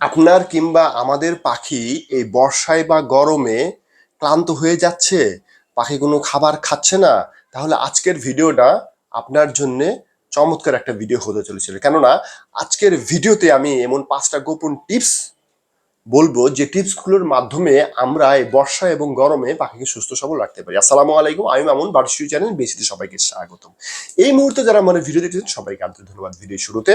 আপনার কিংবা আমাদের পাখি এই বর্ষায় বা গরমে ক্লান্ত হয়ে যাচ্ছে, পাখি কোনো খাবার খাচ্ছে না, তাহলে আজকের ভিডিওটা আপনার জন্য চমৎকার একটা ভিডিও হতে চলেছিল। কেননা, আজকের ভিডিওতে আমি এমন পাঁচটা গোপন টিপস বলব যে টিপসগুলোর মাধ্যমে আমরা এই বর্ষা এবং গরমে পাখিকে সুস্থ সবল রাখতে পারি। আসসালামু আলাইকুম, আমি মামুন বার্ষিক চ্যানেল বেসিতে সবাইকে স্বাগতম। এই মুহূর্তে যারা আমার ভিডিও দেখতেছেন, সবাইকে আন্তরিক ধন্যবাদ ভিডিও শুরুতে।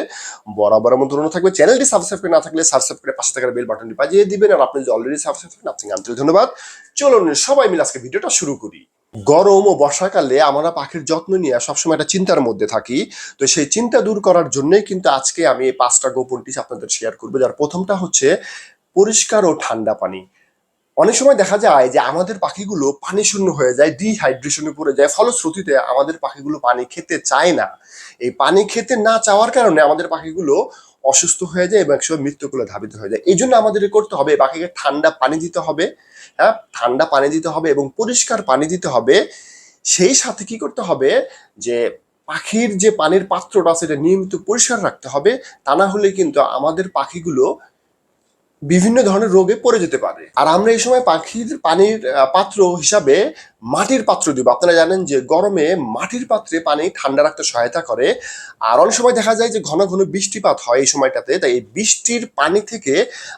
বরাবর মতো অনুরোধ থাকবে, চ্যানেলটি সাবস্ক্রাইব করে না থাকলে সাবস্ক্রাইব করে পাশে থাকার বেল বাটনটি বাজিয়ে দিবেন আর আপনি যদি অলরেডি সাবস্ক্রাইব করেন, আপনাকে আন্তরিক ধন্যবাদ। চলুন, সবাই মিলে আজকে ভিডিওটা শুরু করি। গরম ও বর্ষাকালে আমরা পাখির যত্ন নিয়ে সবসময় একটা চিন্তার মধ্যে থাকি। তো সেই চিন্তা দূর করার জন্যই কিন্তু আজকে আমি এই পাঁচটা গোপন টিপস আপনাদের শেয়ার করব। যার প্রথমটা হচ্ছে পরিষ্কার ও ঠান্ডা পানি। অনেক সময় দেখা যায় যে আমাদের পাখিগুলো পানি শূন্য হয়ে যায় ডিহাইড্রেশনে পড়ে যায়, ফলশ্রুতিতে আমাদের পাখিগুলো পানি খেতে চায় না। এই পানি খেতে না চাওয়ার কারণে আমাদের পাখিগুলো অসুস্থ হয়ে যায় এবং একসময় মৃত্যুকুলে ধাবিত হয়ে যায়। এই জন্য আমাদের করতে হবে পাখিকে ঠান্ডা পানি দিতে হবে হ্যাঁ? ঠান্ডা পানি দিতে হবে এবং পরিষ্কার পানি দিতে হবে। সেই সাথে কি করতে হবে যে পাখির যে পানির পাত্রটা সেটা নিয়মিত পরিষ্কার রাখতে হবে। তা না হলে কিন্তু আমাদের পাখিগুলো বিভিন্ন ধরনের রোগে পড়ে যেতে পারে। আর আমরা এই সময় পাখির পানির পাত্র হিসাবে মাটির পাত্র দিব। আপনারা জানেন যে গরমে মাটির পাত্রে পানি ঠান্ডা রাখতে সহায়তা করে। আর অনেক সময় দেখা যায় যে ঘন ঘন বৃষ্টিপাত হয় এই সময়টাতে। তাই এই বৃষ্টির পানি থেকে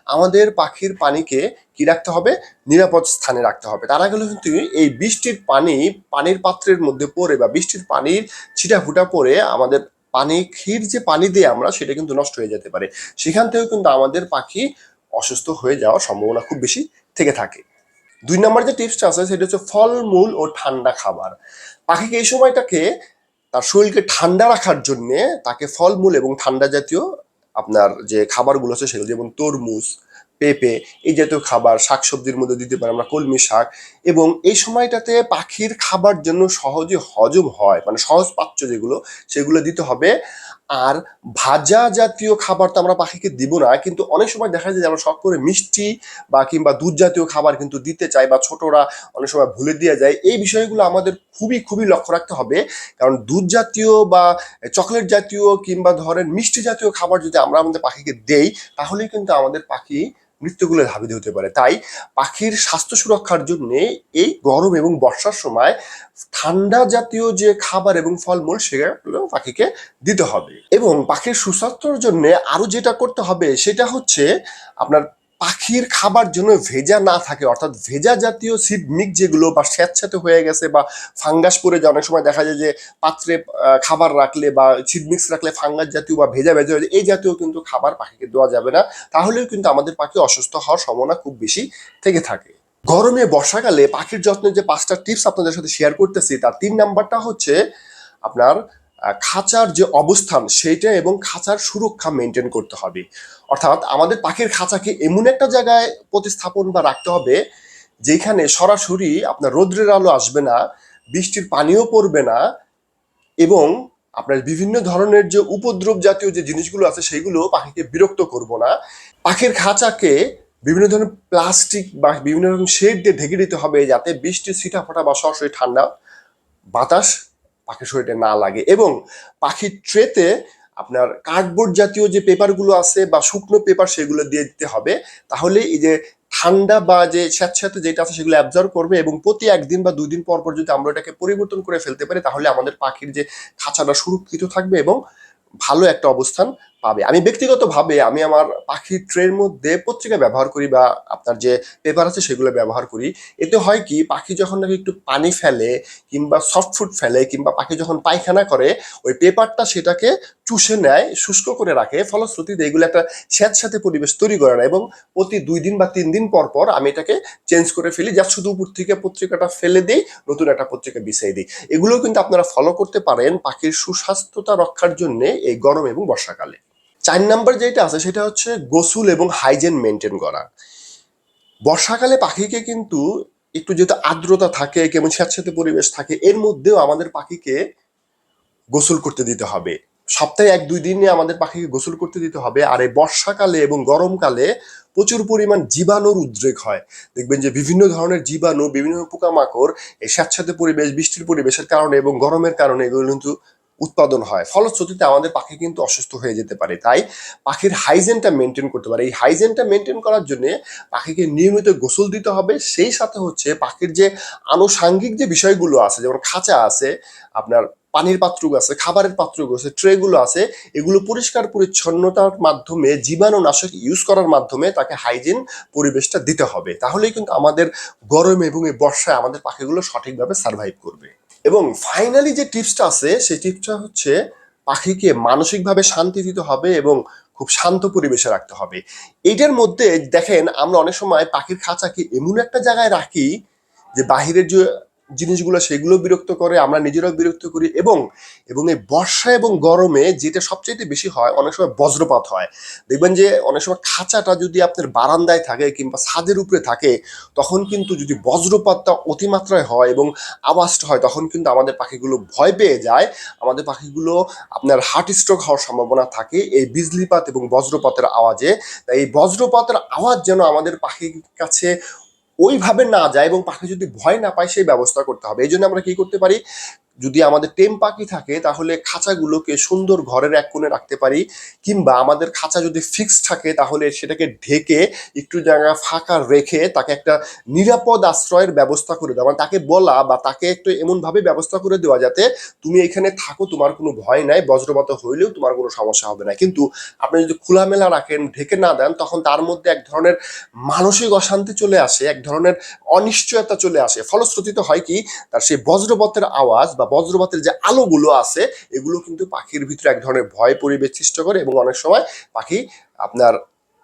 আমাদের পাখির পানিকে কি রাখতে হবে? নিরাপদ স্থানে রাখতে হবে। তার আগে কিন্তু এই বৃষ্টির পানি পানির পাত্রের মধ্যে পড়ে বা বৃষ্টির পানির ছিটা ফুটা পড়ে আমাদের পানি ক্ষীর যে পানি দিয়ে আমরা সেটা কিন্তু নষ্ট হয়ে যেতে পারে। সেখান থেকেও কিন্তু আমাদের পাখি অসুস্থ হয়ে যাওয়ার সম্ভাবনা খুব বেশি থেকে থাকে। দুই নম্বর যে টিপসটা আছে, সেটা হচ্ছে ফলমূল ও ঠান্ডা খাবার। পাখিকে এই সময়টাকে তার শরীরকে ঠান্ডা রাখার জন্য তাকে ফলমূল এবং ঠান্ডা জাতীয় আপনার যে খাবারগুলো আছে, সেগুলো যেমন তরমুজ, পেঁপে, এই জাতীয় খাবার, শাকসবজির মধ্যে দিতে পারে আমরা কলমি শাক এবং এই সময়টাতে পাখির খাবার জন্য সহজে হজম হয় মানে সহজ পাচ্য যেগুলো, সেগুলো দিতে হবে। আর ভাজা জাতীয় খাবার তো আমরা পাখিকে দিব না, কিন্তু অনেক সময় দেখা যায় যে আমরা শখ করে মিষ্টি বা কিংবা দুধ জাতীয় খাবার কিন্তু দিতে চাই বা ছোটরা অনেক সময় ভুলে দিয়ে যায়। এই বিষয়গুলো আমাদের খুবই খুবই লক্ষ্য রাখতে হবে। কারণ দুধ জাতীয় বা চকলেট জাতীয় কিংবা ধরেন মিষ্টি জাতীয় খাবার যদি আমরা আমাদের পাখিকে দেই, তাহলেই কিন্তু আমাদের পাখি মৃত্যুগুলো ধাবিত হতে পারে। তাই পাখির স্বাস্থ্য সুরক্ষার জন্য এই গরম এবং বর্ষার সময় ঠান্ডা জাতীয় যে খাবার এবং ফলমূল, সেগুলো পাখিকে দিতে হবে। এবং পাখির সুস্বাস্থ্যের জন্য আরও যেটা করতে হবে, সেটা হচ্ছে আপনার পাখির খাবার জন্য ভেজা না থাকে, অর্থাৎ ভেজা জাতীয় সিড মিক্স যেগুলো বা স্যাঁতস্যাঁতে হয়ে গেছে বা ফাঙ্গাস পরে যায়, অনেক সময় দেখা যায় যে পাত্রে খাবার রাখলে বা সিড মিক্স রাখলে ফাঙ্গাস জাতীয় বা ভেজা ভেজা এই জাতীয় কিন্তু খাবার পাখিকে দেওয়া যাবে না। তাহলেও কিন্তু আমাদের পাখি অসুস্থ হওয়ার সম্ভাবনা খুব বেশি থেকে থাকে। গরমে, বর্ষাকালে পাখির যত্নের যে পাঁচটা টিপস আপনাদের সাথে শেয়ার করতেছি, তার তিন নাম্বারটা হচ্ছে আপনার খাঁচার যে অবস্থান সেইটা এবং খাঁচার সুরক্ষা মেনটেন করতে হবে। অর্থাৎ আমাদের পাখির খাঁচাকে এমন একটা জায়গায় প্রতিস্থাপন বা রাখতে হবে যেখানে সরাসরি আপনার রৌদ্রের আলো আসবে না, বৃষ্টির পানিও পড়বে না এবং আপনার বিভিন্ন ধরনের যে উপদ্রব জাতীয় যে জিনিসগুলো আছে সেগুলো পাখিকে বিরক্ত করব না। পাখির খাঁচাকে বিভিন্ন ধরনের প্লাস্টিক বা বিভিন্ন রকম শেড দিয়ে ঢেকে দিতে হবে যাতে বৃষ্টির ছিটা ফোটা বা সরাসরি ঠান্ডা বাতাস পাখির শরীরে না লাগে। এবং পাখির ট্রেতে আপনার কার্ডবোর্ড জাতীয় যে পেপারগুলো আছে বা শুকনো পেপার সেগুলো দিয়ে দিতে হবে। তাহলে এই যে ঠান্ডা বা যে স্যাঁতস্যাঁতে যেটা আছে সেগুলো অ্যাবজর্ব করবে এবং প্রতি একদিন বা দুই দিন পর পর যদি আমরা এটাকে পরিবর্তন করে ফেলতে পারি, তাহলে আমাদের পাখির যে খাঁচাটা সুরক্ষিত থাকবে এবং ভালো একটা অবস্থান পাবে। আমি ব্যক্তিগতভাবে আমি আমার পাখির ট্রের মধ্যে পত্রিকা ব্যবহার করি বা আপনার যে পেপার আছে সেগুলো ব্যবহার করি। এতে হয় কি, পাখি যখন নাকি একটু পানি ফেলে কিংবা সফট ফুড ফেলে কিংবা পাখি যখন পায়খানা করে, ওই পেপারটা সেটাকে চুষে নেয়, শুষ্ক করে রাখে। ফলশ্রুতিতে এগুলো একটা স্যাঁতস্যাঁতে পরিবেশ তৈরি করে না এবং প্রতি দুই দিন বা তিন দিন পর পর আমি এটাকে চেঞ্জ করে ফেলি। যা শুধু উপর থেকে পত্রিকাটা ফেলে দিই, নতুন একটা পত্রিকা বিছিয়ে দিই। এগুলো কিন্তু আপনারা ফলো করতে পারেন পাখির সুস্বাস্থ্যতা রক্ষার জন্য এই গরম এবং বর্ষাকালে। চার নাম্বার যেটা আছে, সেটা হচ্ছে গোসল এবং হাইজেন মেনটেন করা। বর্ষাকালে পাখিকে কিন্তু একটু যেহেতু আর্দ্রতা থাকে, কেমন স্যাঁতস্যাঁতে পরিবেশ থাকে, এর মধ্যেও আমাদের পাখিকে গোসল করতে দিতে হবে। সপ্তাহে এক দুই দিনে আমাদের পাখিকে গোসল করতে দিতে হবে। আর এই বর্ষাকালে এবং গরমকালে প্রচুর পরিমাণ জীবাণুর উদ্রেক হয়। দেখবেন যে বিভিন্ন ধরনের জীবাণু, বিভিন্ন পোকামাকড় এই স্যাঁতস্যাঁতে পরিবেশ, বৃষ্টির পরিবেশের কারণে এবং গরমের কারণে এগুলো কিন্তু উৎপাদন হয়। ফলশ্রুতিতে আমাদের পাখি কিন্তু অসুস্থ হয়ে যেতে পারে। তাই পাখির হাইজেনটা মেনটেন করতে পারে। এই হাইজেনটা মেনটেন করার জন্য পাখিকে নিয়মিত গোসল দিতে হবে। সেই সাথে হচ্ছে পাখির যে আনুষাঙ্গিক যে বিষয়গুলো আছে, যেমন খাঁচা আছে, আপনার পানির পাত্র আছে, খাবারের পাত্র আছে, ট্রেগুলো আছে, এগুলো পরিষ্কার পরিচ্ছন্নতার মাধ্যমে, জীবাণুনাশক ইউজ করার মাধ্যমে তাকে হাইজিন পরিবেশটা দিতে হবে। তাহলেই কিন্তু আমাদের গরমে এবং এই বর্ষায় আমাদের পাখিগুলো সঠিকভাবে সার্ভাইভ করবে। এবং ফাইনালি যে টিপসটা আছে, সেই টিপসটা হচ্ছে পাখিকে মানসিকভাবে শান্তি দিতে হবে এবং খুব শান্ত পরিবেশে রাখতে হবে। এইটার মধ্যে দেখেন, আমরা অনেক সময় পাখির খাঁচাকে এমন একটা জায়গায় রাখি যে বাহিরের যে জিনিসগুলো সেগুলো বিরক্ত করে, আমরা নিজেরাও বিরক্ত করি এবং এবং এই বর্ষা এবং গরমে যেটা সবচেয়ে বেশি হয়, অনেক সময় বজ্রপাত হয়। দেখবেন যে অনেক সময় খাঁচাটা যদি আপনার বারান্দায় থাকে কিংবা ছাদের উপরে থাকে, তখন কিন্তু যদি বজ্রপাতটা অতিমাত্রায় হয় এবং আওয়াজটা হয়, তখন কিন্তু আমাদের পাখিগুলো ভয় পেয়ে যায়। আমাদের পাখিগুলো আপনার হার্ট স্ট্রোক হওয়ার সম্ভাবনা থাকে এই বিজলিপাত এবং বজ্রপাতের আওয়াজে। তাই এই বজ্রপাতের আওয়াজ যেন আমাদের পাখির কাছে ওইভাবে না যায় এবং পাখি যদি ভয় না পায়, সেই ব্যবস্থা করতে হবে। এই জন্য আমরা কি করতে পারি? যদি আমাদের টেম পাখি থাকে, তাহলে খাঁচাগুলোকে সুন্দর ঘরের এক কোণে রাখতে পারি, কিংবা আমাদের খাঁচা যদি ফিক্সড থাকে, তাহলে সেটাকে ঢেকে একটু জায়গা ফাঁকা রেখে তাকে একটা নিরাপদ আশ্রয়ের ব্যবস্থা করে দেওয়া। মানে তাকে বলা বা তাকে একটু এমনভাবে ব্যবস্থা করে দেওয়া যাতে তুমি এখানে থাকো, তোমার কোনো ভয় নাই, বজ্রপাত হইলেও তোমার কোনো সমস্যা হবে না। কিন্তু আপনি যদি খোলামেলা রাখেন, ঢেকে না দেন, তখন তার মধ্যে এক ধরনের মানসিক অশান্তি চলে আসে, এক ধরনের অনিশ্চয়তা চলে আসে। ফলশ্রুতিতে হয় কি, তার সেই বজ্রপাতের আওয়াজ বা বজ্রপাতের যে আলোগুলো আছে, এগুলো কিন্তু পাখির ভিতরে এক ধরনের ভয় পরিবেশ সৃষ্টি করে এবং অনেক সময় পাখি আপনার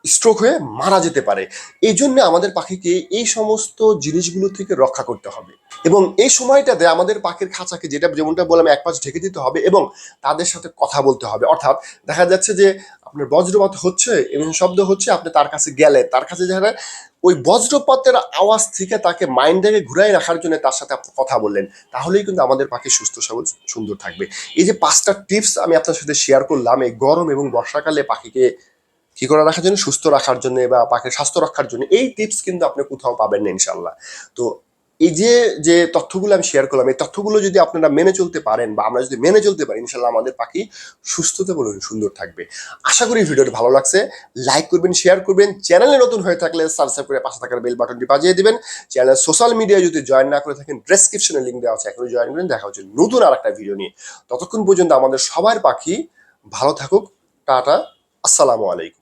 স্ট্রোক হয়ে মারা যেতে পারে। এই জন্য আমাদের পাখিকে এই সমস্ত জিনিসগুলো থেকে রক্ষা করতে হবে এবং এই সময়টাতে আমাদের পাখির খাঁচাকে যেটা যেমনটা বললাম, এক পাশ ঢেকে দিতে হবে এবং তাদের সাথে কথা বলতে হবে। অর্থাৎ দেখা যাচ্ছে যে আপনার বজ্রপাত হচ্ছে এবং শব্দ হচ্ছে, আপনি তার কাছে গেলেন। তার কাছে যারা ওই বজ্রপাতের আওয়াজ থেকে তাকে মাইন্ডটাকে ঘুরাই রাখার জন্য তার সাথে আপনি কথা বললেন, তাহলেই কিন্তু আমাদের পাখি সুস্থ সবল, সুন্দর থাকবে। এই যে পাঁচটা টিপস আমি আপনার সাথে শেয়ার করলাম, এই গরম এবং বর্ষাকালে পাখিকে কি করে রাখার জন্য, সুস্থ রাখার জন্য বা পাখির স্বাস্থ্য রক্ষার জন্য, এই টিপস কিন্তু আপনি কোথাও পাবেন না ইনশাল্লাহ তো এই যে যে তথ্যগুলো আমি শেয়ার করলাম, এই তথ্যগুলো যদি আপনারা মেনে চলতে পারেন বা আমরা যদি মেনে চলতে পারি, ইনশাল্লাহ আমাদের পাখি সুস্থতে বলুন, সুন্দর থাকবে। আশা করি ভিডিওটি ভালো লাগছে। লাইক করবেন শেয়ার করবেন। চ্যানেলে নতুন হয়ে থাকলে সাবস্ক্রাইব করে পাশে থাকার বেল বাটনটি বাজিয়ে দিবেন। চ্যানেল সোশ্যাল মিডিয়ায় যদি জয়েন না করে থাকেন ডেসক্রিপশনে লিঙ্ক দেওয়া আছে, এখনই জয়েন করেন। দেখা হচ্ছে নতুন আর একটা ভিডিও নিয়ে। ততক্ষণ পর্যন্ত আমাদের সবার পাখি ভালো থাকুক। টাটা, আসসালামু আলাইকুম।